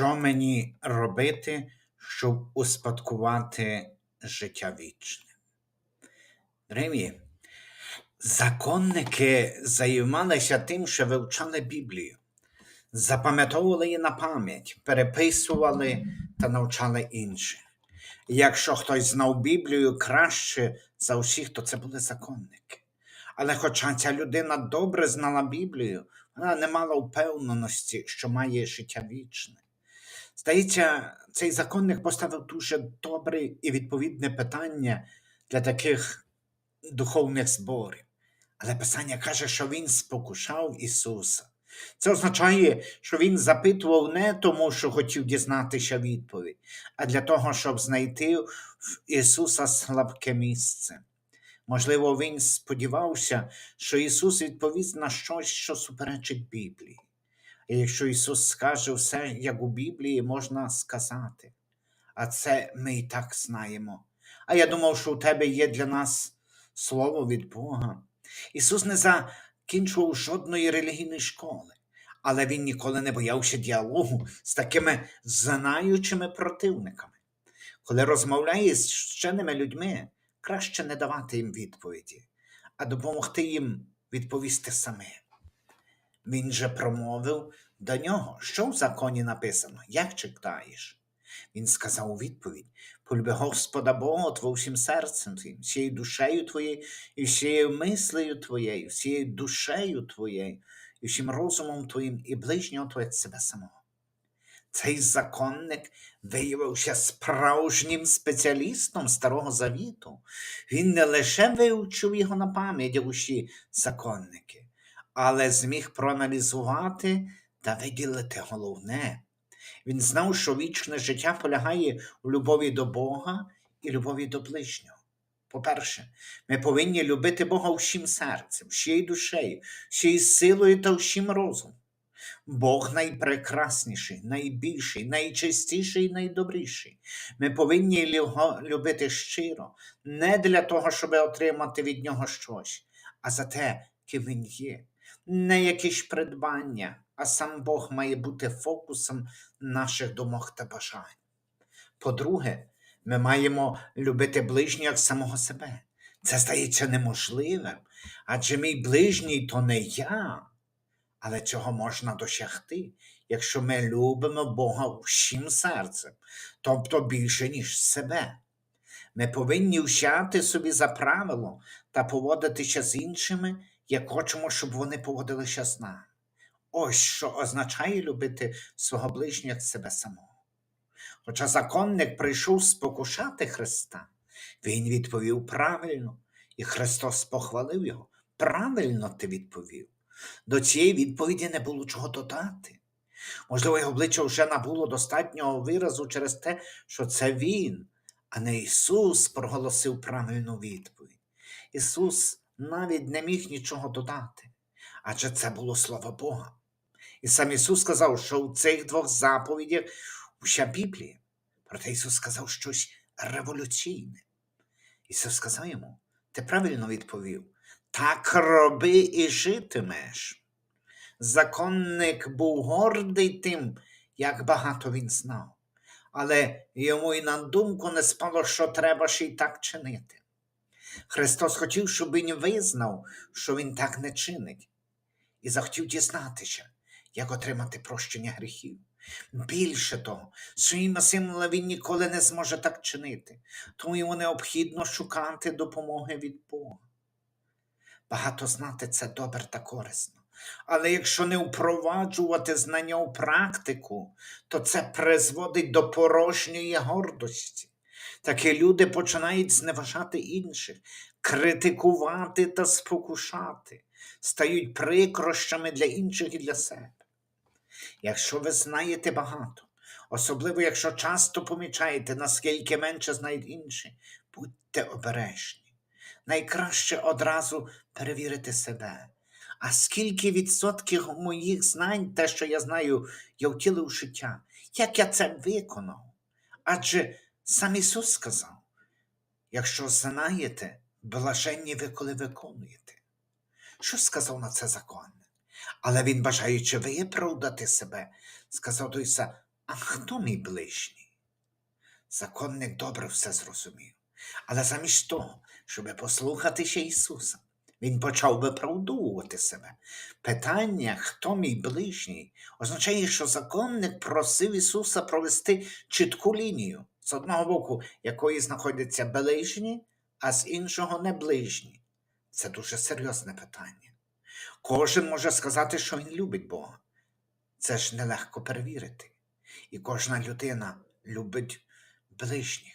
Що мені робити, щоб успадкувати життя вічне? Дорогі, законники займалися тим, що вивчали Біблію, запам'ятовували її на пам'ять, переписували та навчали інших. Якщо хтось знав Біблію краще за усіх, то це були законники. Але хоча ця людина добре знала Біблію, вона не мала впевненості, що має життя вічне. Здається, цей законник поставив дуже добре і відповідне питання для таких духовних зборів. Але Писання каже, що він спокушав Ісуса. Це означає, що він запитував не тому, що хотів дізнатися відповідь, а для того, щоб знайти в Ісуса слабке місце. Можливо, він сподівався, що Ісус відповість на щось, що суперечить Біблії. І якщо Ісус скаже все, як у Біблії, можна сказати. А це ми і так знаємо. А я думав, що у тебе є для нас слово від Бога. Ісус не закінчував жодної релігійної школи, але Він ніколи не боявся діалогу з такими знаючими противниками. Коли розмовляє з вченими людьми, краще не давати їм відповіді, а допомогти їм відповісти самим. Він же промовив до нього, що в законі написано, як читаєш? Він сказав у відповідь: полюби Господа Бога всім серцем твоїм, всією душею твоєю, і всією мислею твоєю, всією душею твоєю, і всім розумом твоїм, і ближнього твого себе самого. Цей законник виявився справжнім спеціалістом Старого Завіту. Він не лише вивчив його на пам'ять усі законники, але зміг проаналізувати та виділити головне. Він знав, що вічне життя полягає у любові до Бога і любові до ближнього. По-перше, ми повинні любити Бога всім серцем, всією душею, всією силою та всім розумом. Бог найпрекрасніший, найбільший, найчистіший, найдобріший. Ми повинні його любити щиро, не для того, щоб отримати від нього щось, а за те, ким він є. Не якісь придбання, а сам Бог має бути фокусом наших думок та бажань. По-друге, ми маємо любити ближнього як самого себе. Це здається неможливим, адже мій ближній то не я. Але цього можна досягти, якщо ми любимо Бога всім серцем, тобто більше, ніж себе. Ми повинні взяти собі за правило та поводитися з іншими, як хочемо, щоб вони поводилися з нами. Ось що означає любити свого ближнього як себе самого. Хоча законник прийшов спокушати Христа, він відповів правильно, і Христос похвалив його. Правильно ти відповів. До цієї відповіді не було чого додати. Можливо, його обличчя вже набуло достатнього виразу через те, що це він, а не Ісус проголосив правильну відповідь. Ісус навіть не міг нічого додати, адже це було слово Бога. І сам Ісус сказав, що у цих двох заповідях вся Біблія. Проте Ісус сказав щось революційне. Ісус сказав йому, ти правильно відповів, так роби і житимеш. Законник був гордий тим, як багато він знав, але йому й на думку не спало, що треба ще й так чинити. Христос хотів, щоб він визнав, що він так не чинить, і захотів дізнатися, як отримати прощення гріхів. Більше того, своїми силами він ніколи не зможе так чинити, тому йому необхідно шукати допомоги від Бога. Багато знати це добре та корисно. Але якщо не впроваджувати знання у практику, то це призводить до порожньої гордості. Такі люди починають зневажати інших, критикувати та спокушати, стають прикрощами для інших і для себе. Якщо ви знаєте багато, особливо якщо часто помічаєте, наскільки менше знають інші, будьте обережні. Найкраще одразу перевірити себе. А скільки відсотків моїх знань, те, що я знаю, я втілив життя, як я це виконав? Адже сам Ісус сказав: якщо знаєте, блаженні ви, коли виконуєте. Що сказав на це закон? Але він, бажаючи виправдати себе, сказав до Іса, а хто мій ближній? Законник добре все зрозумів. Але замість того, щоб послухатися Ісуса, він почав виправдовувати себе. Питання, хто мій ближній, означає, що законник просив Ісуса провести чітку лінію, з одного боку, якої знаходяться ближні, а з іншого не ближні. Це дуже серйозне питання. Кожен може сказати, що він любить Бога. Це ж нелегко перевірити. І кожна людина любить ближніх.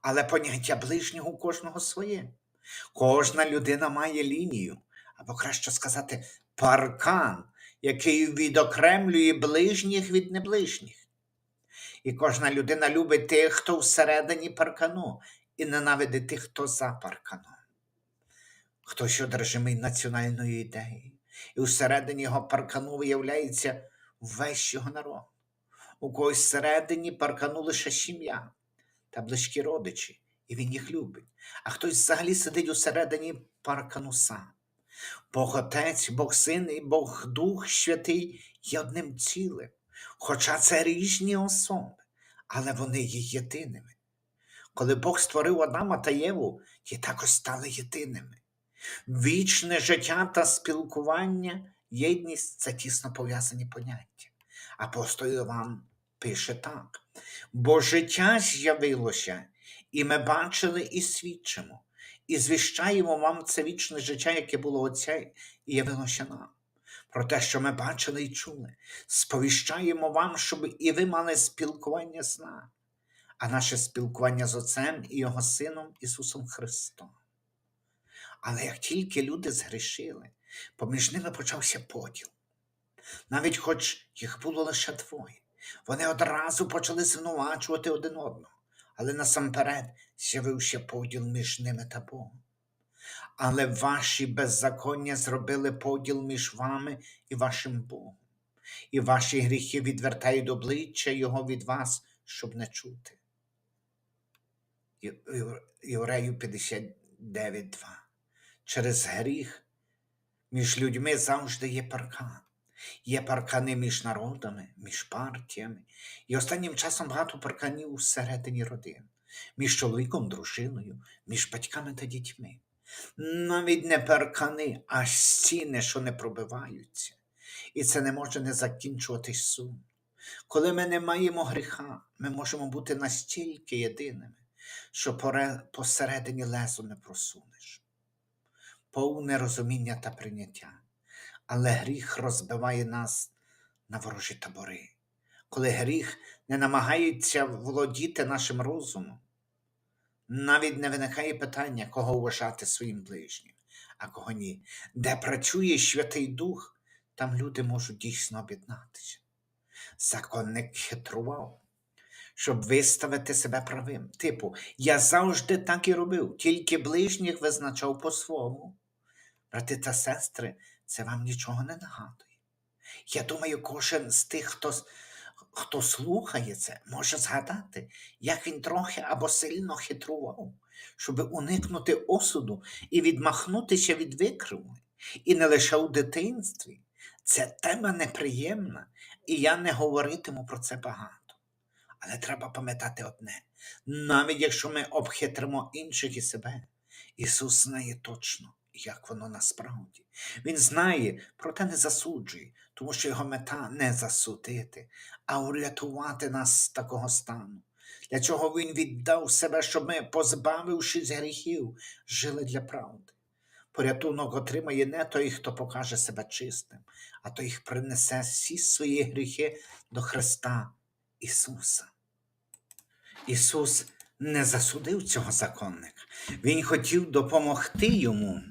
Але поняття ближнього у кожного своє. Кожна людина має лінію, або краще сказати, паркан, який відокремлює ближніх від неближніх. І кожна людина любить тих, хто всередині паркану, і ненавидить тих, хто за парканом. Хтось одержимий національною ідеєю, і всередині його паркану виявляється весь його народ. У когось всередині паркану лише сім'я та близькі родичі, і він їх любить. А хтось взагалі сидить усередині паркану сам. Бог Отець, Бог Син і Бог Дух Святий є одним цілим. Хоча це різні особи, але вони є єдиними. Коли Бог створив Адама та Єву, ті також стали єдиними. Вічне життя та спілкування, єдність це тісно пов'язані поняття. Апостол Іван пише так: бо життя з'явилося, і ми бачили і свідчимо, і звіщаємо вам це вічне життя, яке було Отця і явилося нам. Про те, що ми бачили і чули, сповіщаємо вам, щоб і ви мали спілкування з нами, а наше спілкування з Отцем і Його Сином Ісусом Христом. Але як тільки люди згрішили, поміж ними почався поділ. Навіть хоч їх було лише двоє, вони одразу почали звинувачувати один одного, але насамперед з'явився поділ між ними та Богом. Але ваші беззаконня зробили поділ між вами і вашим Богом, і ваші гріхи відвертають обличчя Його від вас, щоб не чути. Єврею 59.2. Через гріх між людьми завжди є паркан. Є паркани між народами, між партіями. І останнім часом багато парканів всередині родин, між чоловіком, дружиною, між батьками та дітьми. Навіть не паркани, а стіни, що не пробиваються. І це не може не закінчуватись сум. Коли ми не маємо гріха, ми можемо бути настільки єдиними, що посередині лезу не просунеш. Повне розуміння та прийняття. Але гріх розбиває нас на ворожі табори. Коли гріх не намагається володіти нашим розумом, навіть не виникає питання, кого вважати своїм ближнім, а кого ні. Де працює Святий Дух, там люди можуть дійсно об'єднатися. Законник хитрував, щоб виставити себе правим. Типу, я завжди так і робив, тільки ближніх визначав по-своєму. Брати та сестри, це вам нічого не нагадує. Я думаю, кожен з тих, хто, хто слухає це, може згадати, як він трохи або сильно хитрував, щоб уникнути осуду і відмахнутися від викривлень. І не лише у дитинстві. Це тема неприємна, і я не говоритиму про це багато. Але треба пам'ятати одне: навіть якщо ми обхитримо інших і себе, Ісус знає точно, як воно насправді. Він знає, проте не засуджує, тому що його мета не засудити, а урятувати нас з такого стану. Для чого він віддав себе, щоб ми, позбавившись гріхів, жили для правди. Порятунок отримає не той, хто покаже себе чистим, а той, хто принесе всі свої гріхи до Христа Ісуса. Ісус не засудив цього законника. Він хотів допомогти йому.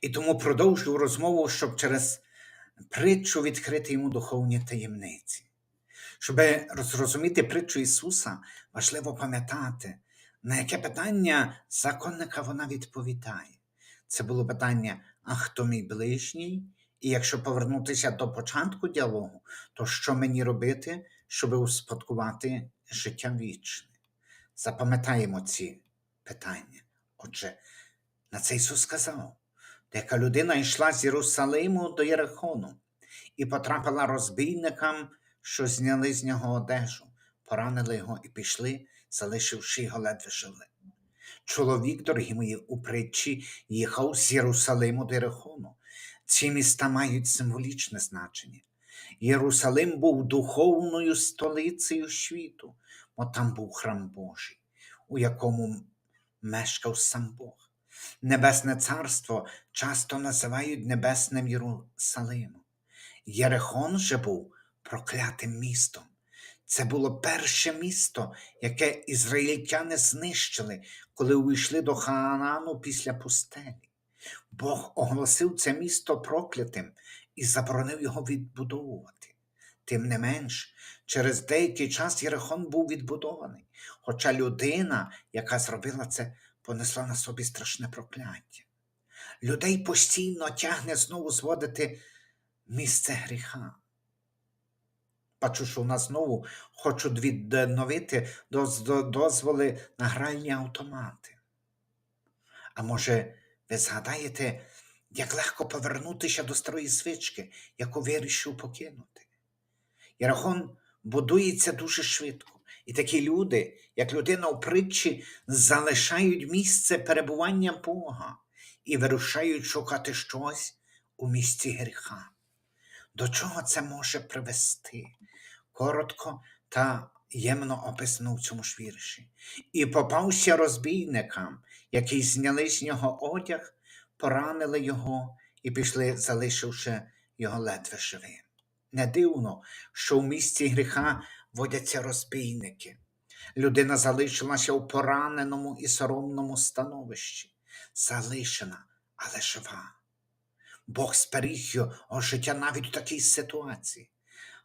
І тому продовжив розмову, щоб через притчу відкрити йому духовні таємниці. Щоб зрозуміти притчу Ісуса, важливо пам'ятати, на яке питання законника вона відповідає. Це було питання: а хто мій ближній? І якщо повернутися до початку діалогу, то що мені робити, щоб успадкувати життя вічне? Запам'ятаємо ці питання. Отже, на це Ісус сказав, деяка людина йшла з Єрусалиму до Єрихону і потрапила розбійникам, що зняли з нього одежу, поранили його і пішли, залишивши його ледве живим. Чоловік, дорогі мої, у притчі їхав з Єрусалиму до Єрихону. Ці міста мають символічне значення. Єрусалим був духовною столицею світу, бо там був храм Божий, у якому мешкав сам Бог. Небесне царство часто називають Небесним Єрусалимом. Єрихон же був проклятим містом. Це було перше місто, яке ізраїльтяни знищили, коли увійшли до Хаанану після пустелі. Бог оголосив це місто проклятим і заборонив його відбудовувати. Тим не менш, через деякий час Єрихон був відбудований, хоча людина, яка зробила це, понесла на собі страшне прокляття. Людей постійно тягне знову зводити місце гріха. Бачу, що у нас знову хочуть відновити дозволи на гральні автомати. А може, ви згадаєте, як легко повернутися до старої свічки, яку вирішив покинути? Єрахон будується дуже швидко, і такі люди, як людина у притчі, залишають місце перебування Бога і вирушають шукати щось у місці гріха. До чого це може привести? Коротко та ємно описано в цьому ж вірші. І попався розбійникам, які зняли з нього одяг, поранили його і пішли, залишивши його ледве живим. Не дивно, що в місці гріха водяться розбійники. Людина залишилася у пораненому і соромному становищі, залишена, але жива. Бог зберіг його життя навіть у такій ситуації.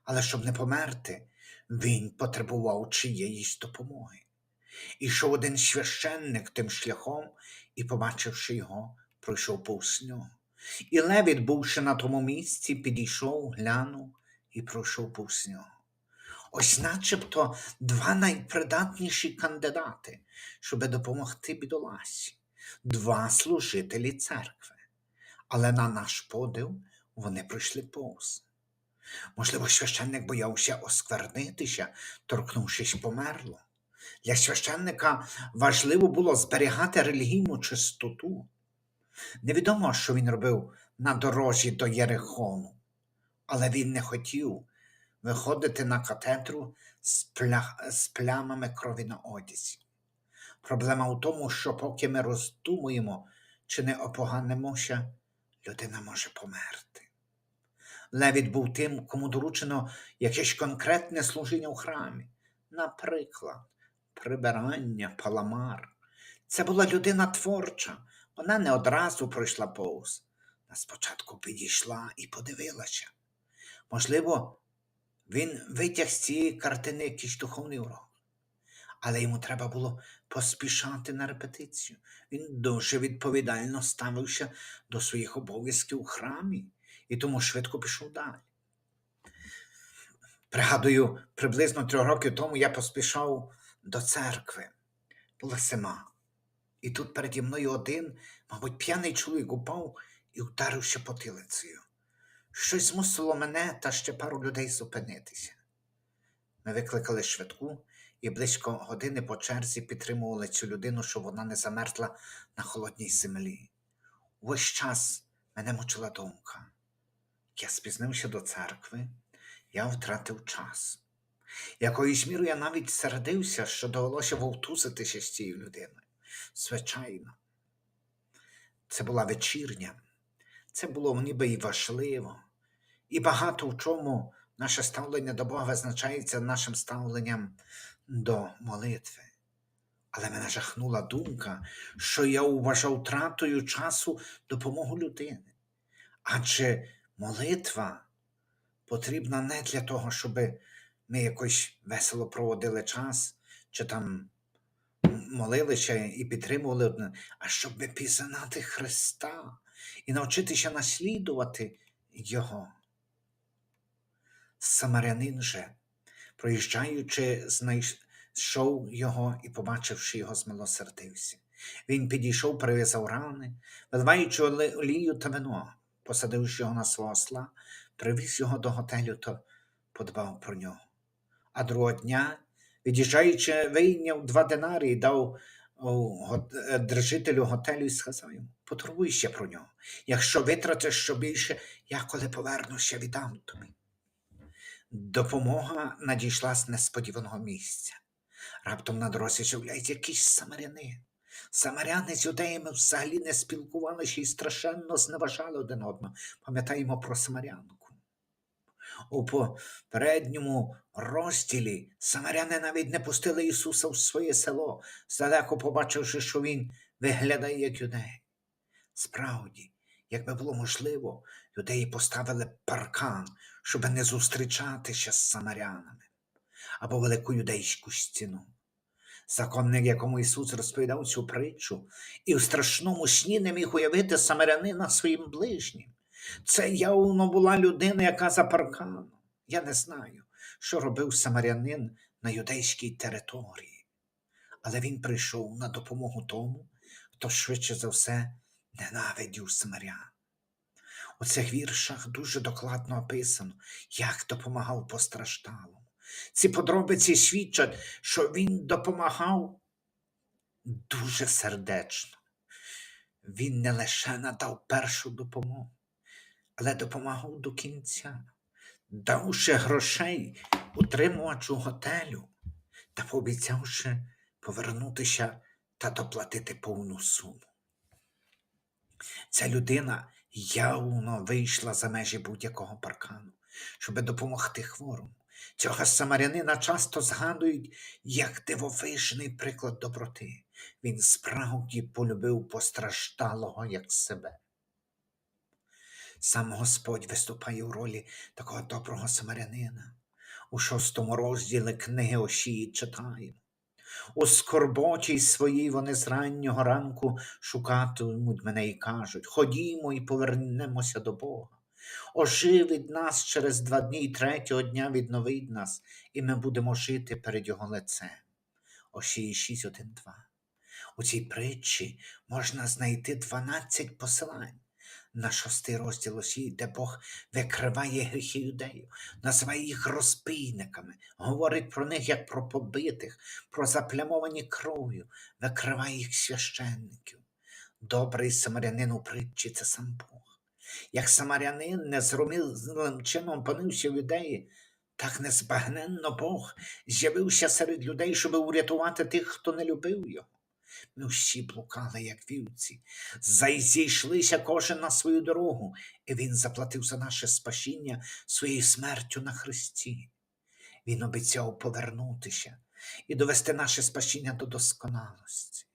Але щоб не померти, він потребував чиєїсь допомоги. Ішов один священник тим шляхом і, побачивши його, пройшов повз нього. І левіт, бувши на тому місці, підійшов, глянув і пройшов повз нього. Ось начебто два найпридатніші кандидати, щоб допомогти бідоласі, два служителі церкви. Але на наш подив вони пройшли повз. Можливо, священник боявся осквернитися, торкнувшись померло. Для священника важливо було зберігати релігійну чистоту. Невідомо, що він робив на дорожі до Єрихону, але він не хотів виходити на катедру з, пля... з плямами крові на одязі. Проблема в тому, що поки ми роздумуємо чи не опоганимося, людина може померти. Левіт був тим, кому доручено якесь конкретне служіння у храмі, наприклад, прибирання, паламар. Це була людина творча, вона не одразу пройшла повз, а спочатку підійшла і подивилася. Можливо, він витяг з цієї картини якийсь духовний урок, але йому треба було поспішати на репетицію. Він дуже відповідально ставився до своїх обов'язків у храмі і тому швидко пішов далі. Пригадую, приблизно три роки тому я поспішав до церкви. Була зима. І тут переді мною один, мабуть, п'яний чоловік упав і вдарився потилицею. Щось змусило мене та ще пару людей зупинитися. Ми викликали швидку і близько години по черзі підтримували цю людину, щоб вона не замерзла на холодній землі. Увесь час мене мучила думка. Я спізнився до церкви, я втратив час. Якоюсь мірою я навіть сердився, що довелося вовтузитися з цією людиною. Звичайно, це була вечірня, це було ніби і важливо, і багато в чому наше ставлення до Бога визначається нашим ставленням до молитви. Але мене жахнула думка, що я вважав втратою часу допомогу людини. Адже молитва потрібна не для того, щоб ми якось весело проводили час, чи там молилися і підтримували одне, а щоб пізнати Христа і навчитися наслідувати Його. Самарянин же, проїжджаючи, знайшов його і, побачивши його, змилосердився. Він підійшов, прив'язав рани, виливаючи олію та вино, посадивши його на свого осла, привіз його до готелю та подбав про нього. А другого дня, від'їжджаючи, вийняв два динари і дав е, держителю готелю і сказав йому: потурбуй ще про нього. Якщо витратиш що більше, я коли повернуся, віддам тобі. Допомога надійшла з несподіваного місця. Раптом на дорозі з'являється якийсь самарянин. Самаряни з юдеями взагалі не спілкувалися і страшенно зневажали один одного. Пам'ятаємо про самарянку. У попередньому розділі самаряни навіть не пустили Ісуса в своє село, здалеку побачивши, що Він виглядає як юдей. Справді, якби було можливо, юдеї поставили паркан, щоб не зустрічатися з самарянами або велику юдейську стіну. Законник, якому Ісус розповідав цю притчу, і в страшному сні не міг уявити самарянина своїм ближнім. Це явно була людина, яка за парканом. Я не знаю, що робив самарянин на юдейській території, але він прийшов на допомогу тому, хто швидше за все ненавидів самарян. У цих віршах дуже докладно описано, як допомагав постраждалому. Ці подробиці свідчать, що він допомагав дуже сердечно. Він не лише надав першу допомогу, але допомагав до кінця, давши грошей утримувачу готелю та пообіцявши повернутися та доплатити повну суму. Ця людина явно вийшла за межі будь-якого паркану, щоб допомогти хворому. Цього самарянина часто згадують як дивовижний приклад доброти. Він справді полюбив постраждалого як себе. Сам Господь виступає у ролі такого доброго самарянина. У шостому розділі книги Ошії читаємо. У скорботі своїй вони з раннього ранку шукатимуть мене і кажуть: Ходімо і повернемося до Бога. Оживить нас через два дні і третього дня відновить нас, і ми будемо жити перед Його лицем. Ошії 6, 1, 2. У цій притчі можна знайти 12 посилань на шостий розділ Осії, де Бог викриває гріхи юдеїв, називає їх розбійниками, говорить про них як про побитих, про заплямовані кров'ю, викриває їх священників. Добрий самарянин у притчі це сам Бог. Як самарянин незрозумілим чином опинився в юдеї, так незбагненно Бог з'явився серед людей, щоб урятувати тих, хто не любив його. Ми всі блукали, як вівці, зайзійшлися кожен на свою дорогу, і він заплатив за наше спасіння своєю смертю на Христі. Він обіцяв повернутися і довести наше спасіння до досконалості.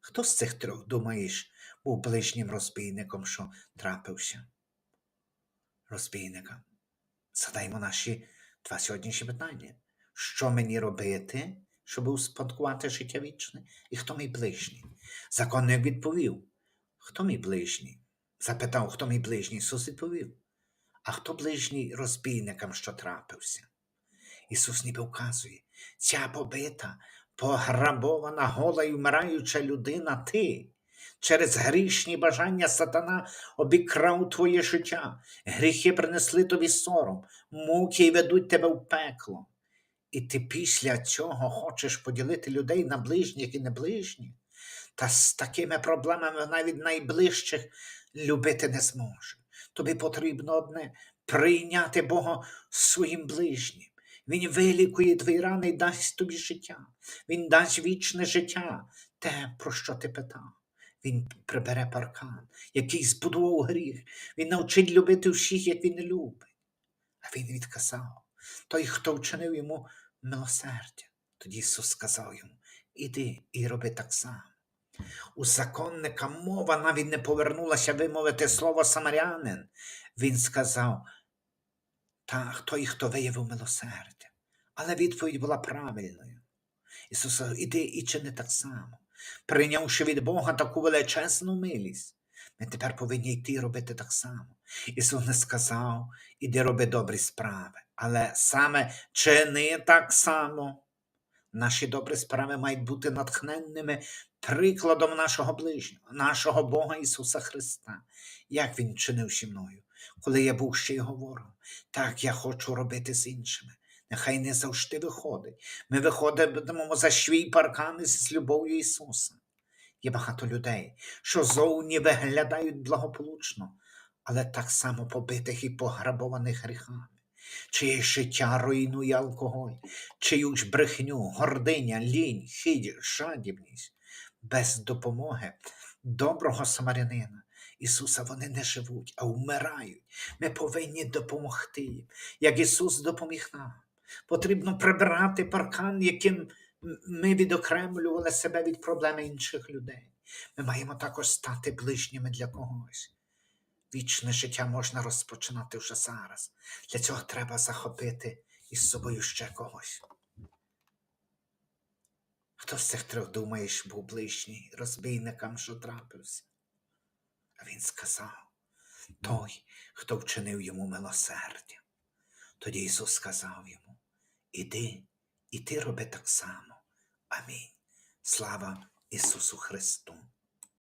Хто з цих трьох, думаєш, був ближнім розбійником, що трапився? Розбійникам. Задаймо наші два сьогоднішні питання. Що мені робити, щоб успадкувати життя вічне? І хто мій ближній? Законник відповів: Хто мій ближній? Запитав, хто мій ближній? Ісус відповів. А хто ближній розбійникам, що трапився? Ісус ніби вказує, ця побита, пограбована, гола й вмираюча людина ти. Через грішні бажання сатана обікрав твоє життя, гріхи принесли тобі сором, муки й ведуть тебе в пекло. І ти після цього хочеш поділити людей на ближніх і неближніх, та з такими проблемами навіть найближчих любити не зможе. Тобі потрібно одне прийняти Бога своїм ближнім. Він вилікує твої рани і дасть тобі життя. Він дасть вічне життя, те, про що ти питав. Він прибере паркан, який збудував гріх. Він навчить любити всіх, як він любить. А він відказав той, хто вчинив йому милосердя. Тоді Ісус сказав йому: Іди і роби так само. У законника мова навіть не повернулася вимовити слово самарянин. Він сказав, та той, хто виявив милосердя. Але відповідь була правильною. Ісус сказав, іди і чини так само. Прийнявши від Бога таку величезну милість, ми тепер повинні йти робити так само. Ісус не сказав, іди роби добрі справи, але саме чини так само. Наші добрі справи мають бути натхненними прикладом нашого ближнього, нашого Бога Ісуса Христа, як Він чинив зі мною. коли я був ще й говорив, так я хочу робити з іншими. Нехай не завжди виходить. Ми виходимо за свій паркан з любов'ю Ісуса. Є багато людей, що зовні виглядають благополучно, але так само побитих і пограбованих гріхами. Чиє життя руйнує алкоголь, чию ж брехню, гординя, лінь, хидь, жадібність. Без допомоги доброго самарянина Ісуса вони не живуть, а вмирають. Ми повинні допомогти їм, як Ісус допоміг нам. Потрібно прибирати паркан, яким ми відокремлювали себе від проблем інших людей. Ми маємо також стати ближніми для когось. Вічне життя можна розпочинати вже зараз. Для цього треба захопити із собою ще когось. Хто з цих трьох думаєш був ближній розбійникам, що трапився? А він сказав: той, хто вчинив йому милосердя. Тоді Ісус сказав йому: Іди, і ти роби так само. Амінь. Слава Ісусу Христу!